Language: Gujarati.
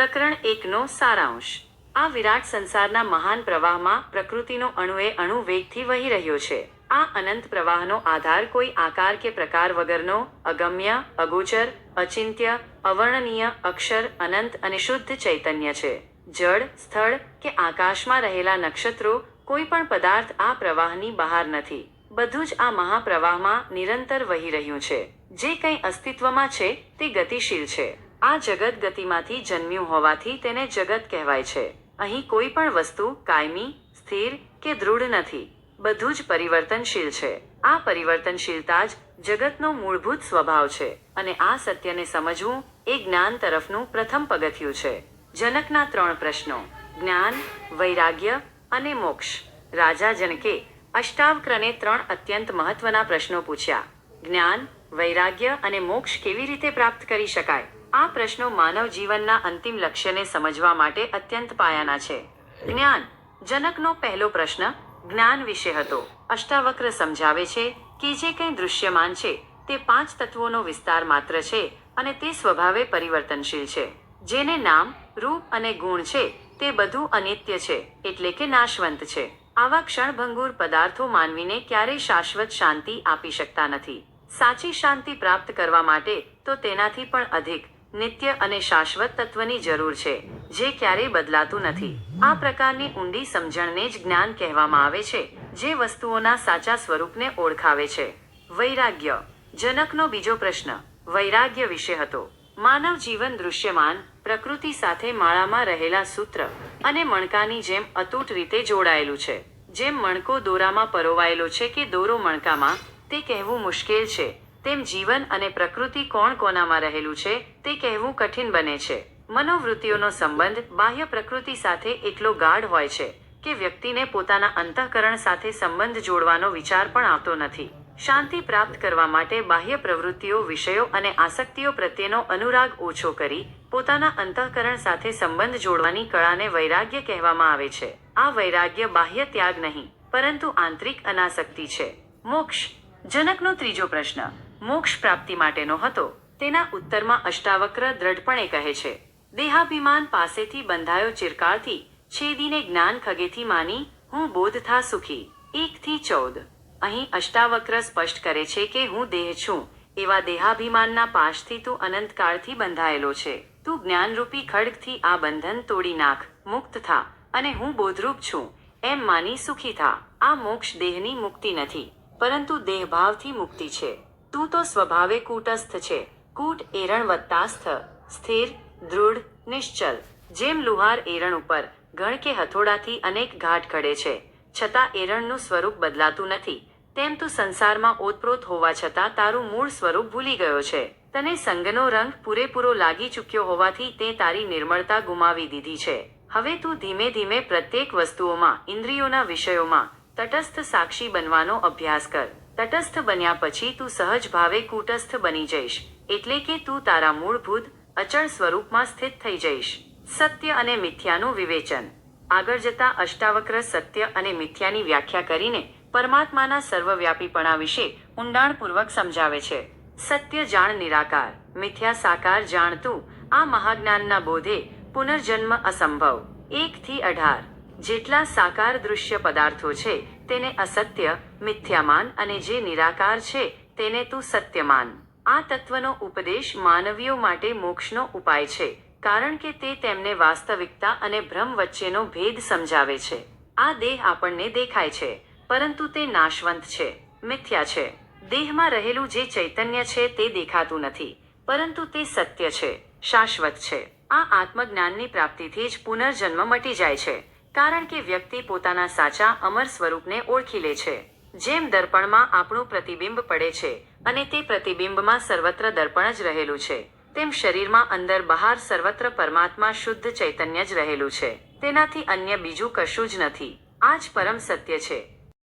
પ્રકરણ એકનો સારાંશ. આ વિરાટ સંસારના મહાન પ્રવાહમાં પ્રકૃતિનો અણુએ અણુ વેગથી વહી રહ્યો છે. આ અનંત પ્રવાહનો આધાર કોઈ આકાર કે પ્રકાર વગરનો અગમ્ય, અગોચર, અચિંત્ય, અવર્ણનીય, અક્ષર, અનંત અને શુદ્ધ ચૈતન્ય છે. જળ, સ્થળ કે આકાશમાં રહેલા નક્ષત્રો કોઈ પણ પદાર્થ આ પ્રવાહની બહાર નથી. બધું જ આ મહાપ્રવાહમાં નિરંતર વહી રહ્યું છે. જે કંઈ અસ્તિત્વમાં છે તે ગતિશીલ છે. આ જગત ગતિમાંથી જન્મ્યું હોવાથી તેને જગત કહેવાય છે. અહીં કોઈ પણ વસ્તુ કાયમી, સ્થિર કે દૃઢ નથી. બધું જ પરિવર્તનશીલ છે. આ પરિવર્તનશીલતા જ જગતનો મૂળભૂત સ્વભાવ છે અને આ સત્યને સમજવું એ જ્ઞાન તરફનું પ્રથમ પગથિયું છે. જનકના ત્રણ પ્રશ્નો. જ્ઞાન, વૈરાગ્ય અને મોક્ષ. રાજા જનકે અષ્ટાવક્રને ત્રણ અત્યંત મહત્વના પ્રશ્નો પૂછ્યા. જ્ઞાન, વૈરાગ્ય અને મોક્ષ કેવી રીતે પ્રાપ્ત કરી શકાય? આ પ્રશ્નો માનવ જીવનના અંતિમ લક્ષ્યને સમજવા માટે અત્યંત પાયાના છે. જ્ઞાન, જનકનો પહેલો પ્રશ્ન, જ્ઞાન વિશે હતો. અષ્ટાવક્ર સમજાવે છે કે જે કંઈ દૃશ્યમાન છે, તે પાંચ તત્વોનો વિસ્તાર માત્ર છે અને તે સ્વભાવે પરિવર્તનશીલ છે. જેને નામ, રૂપ અને ગુણ છે, તે બધું અનિત્ય છે, એટલે કે નાશવંત છે. આવા ક્ષણભંગુર પદાર્થો માનવીને ક્યારેય શાશ્વત શાંતિ આપી શકતા નથી. સાચી શાંતિ પ્રાપ્ત કરવા માટે તો તેનાથી પણ અધિક નિત્ય અને શાશ્વત તત્વની જરૂર છે, જે ક્યારેય બદલાતું નથી. આ પ્રકારની ઊંડી સમજણને જ જ્ઞાન કહેવામાં આવે છે, જે વસ્તુઓના સાચા સ્વરૂપને ઓળખાવે છે. વૈરાગ્ય. જનકનો બીજો પ્રશ્ન. વૈરાગ્ય વિશે હતો. માનવ જીવન દૃશ્યમાન, પ્રકૃતિ સાથે માળામાં રહેલા સૂત્ર અને મણકાની જેમ અતૂટ રીતે જોડાયેલું છે. જેમ મણકો દોરામાં પરોવાયેલો છે કે દોરો મણકામાં, તે કહેવું મુશ્કેલ છે. તેમ જીવન અને પ્રકૃતિ કોણ કોનામાં રહેલું છે, તે કહેવું કઠિન બને છે. મનોવૃત્તિઓનો સંબંધ બાહ્ય પ્રકૃતિ સાથે એટલો ગાઢ હોય છે કે વ્યક્તિને પોતાના અંતઃકરણ સાથે સંબંધ જોડવાનો વિચાર પણ આવતો નથી. શાંતિ પ્રાપ્ત કરવા માટે બાહ્ય પ્રવૃત્તિઓ, વિષયો અને આસક્તિઓ પ્રત્યેનો અનુરાગ ઓછો કરી પોતાના અંતઃકરણ સાથે સંબંધ જોડવાની કળાને વૈરાગ્ય કહેવામાં આવે છે. આ વૈરાગ્ય બાહ્ય ત્યાગ નહીં, પરંતુ આંતરિક અનાસક્તિ છે. મોક્ષ. જનકનો ત્રીજો પ્રશ્ન. મોક્ષ પ્રાપ્તિ માટેનો હતો. તેના ઉત્તરમાં અષ્ટાવક્ર દ્રઢપણે કહે છે, દેહાભિમાન પાસેથી બંધાયો ચિરકાળથી છેદીને જ્ઞાન ખગેથી માની હું બોધથા સુખી. એકથી ચૌદ. અહીં અષ્ટાવક્ર સ્પષ્ટ કરે છે કે હું દેહ છું, એવા દેહાભિમાનના પાશથી તું અનંતકાળથી બંધાયેલો છે. તું જ્ઞાનરૂપી ખડગથી આ બંધન તોડી નાખ, મુક્ત થા, અને હું બોધરૂપ છું, એમ માની સુખી થા. આ મોક્ષ દેહની મુક્તિ નથી, પરંતુ દેહભાવથી મુક્તિ છે. તું તો સ્વભાવે કૂટસ્થ છે. કૂટ એરણ વત્તાસ્થ સ્થિર, દૃઢ, નિશ્ચલ. જેમ લુહાર એરણ ઉપર, ગણ કે હથોડાથી અનેક ઘાટ ઘડે છે. છતાં એરણનું સ્વરૂપ બદલાતું નથી. તેમ તું સંસારમાં ઓતપ્રોત હોવા છતાં તારું મૂળ સ્વરૂપ ભૂલી ગયો છે. તને સંગનો રંગ પૂરેપૂરો લાગી ચૂક્યો હોવાથી તે તારી નિર્મળતા ગુમાવી દીધી છે. હવે તું ધીમે ધીમે પ્રત્યેક વસ્તુઓમાં, ઇન્દ્રિયોના વિષયોમાં તટસ્થ સાક્ષી બનવાનો અભ્યાસ કર. તટસ્થ બન્યા પછી તું સહજ ભાવે કૂટસ્થ બની જઈશ. એટલે કે તું તારા મૂળભૂત, અચળ સ્વરૂપમાં સ્થિત થઈ જઈશ. સત્ય અને મિથ્યાનું વિવેચન. આગળ જતા અષ્ટાવક્ર સત્ય અને મિથ્યાની વ્યાખ્યા કરીને પરમાત્માના સર્વવ્યાપીપણા વિશે ઊંડાણપૂર્વક સમજાવે છે. સત્ય જાણ નિરાકાર, મિથ્યા સાકાર જાણતું, આ મહાજ્ઞાનના બોધે પુનર્જન્મ અસંભવ. એકથી અઢાર. જેટલા સાકાર દૃશ્ય પદાર્થો છે તેને અસત્ય, મિથ્યામાન અને જે નિરાકાર છે, તેને તું સત્યમાન. આ તત્વનો ઉપદેશ માનવીઓ માટે મોક્ષનો ઉપાય છે, કારણ કે તે તેમને વાસ્તવિકતા અને ભ્રમ વચ્ચેનો ભેદ સમજાવે છે. આ દેહ આપણને દેખાય છે, પરંતુ તે નાશવંત છે, મિથ્યા છે. દેહમાં રહેલું જે ચૈતન્ય છે તે દેખાતું નથી, પરંતુ તે સત્ય છે, શાશ્વત છે. આ આત્મજ્ઞાનની પ્રાપ્તિથી જ પુનર્જન્મ મટી જાય છે. કારણ કે વ્યક્તિ પોતાના સાચા, અમર સ્વરૂપને ઓળખી લે છે. જેમ દર્પણમાં આપણું પ્રતિબિંબ પડે છે અને તે પ્રતિબિંબમાં સર્વત્ર દર્પણ જ રહેલું છે, તેમ શરીરમાં અંદર બહાર સર્વત્ર પરમાત્મા શુદ્ધ ચૈતન્ય જ રહેલું છે. તેનાથી અન્ય બીજું કશું જ નથી. આ જ પરમ સત્ય છે.